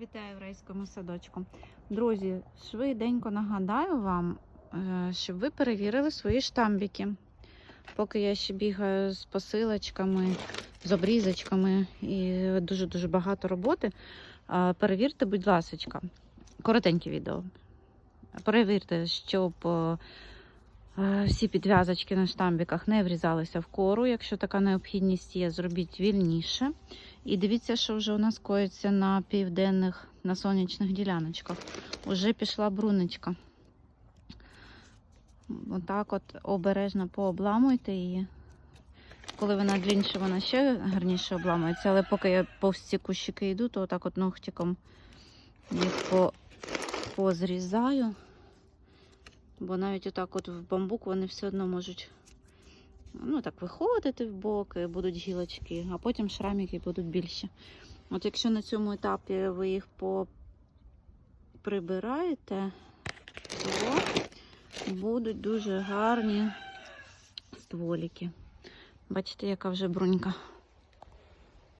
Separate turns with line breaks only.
Вітаю в райському садочку. Друзі, швиденько нагадаю вам, е, щоб ви перевірили свої штамбики. Поки я ще бігаю з посилочками, з обрізочками і дуже-дуже багато роботи. е, Перевірте, будь ласка, коротеньке відео. Перевірте, щоб е, всі підв'язочки на штамбіках не врізалися в кору. Якщо така необхідність є, зробіть вільніше. І дивіться, що вже у нас коїться на південних, на сонячних діляночках. Уже пішла брунечка. Отак от обережно пообламуйте її. Коли вона длінша, вона ще гарніше обламується, але поки я повз ці кущики йду, то отак от ногтиком їх по, позрізаю. Бо навіть отак от в бамбук вони все одно можуть ну, так виходити в боки, будуть гілочки, а потім шрамики будуть більші. От якщо на цьому етапі ви їх прибираєте, то будуть дуже гарні стволіки. Бачите, яка вже брунька.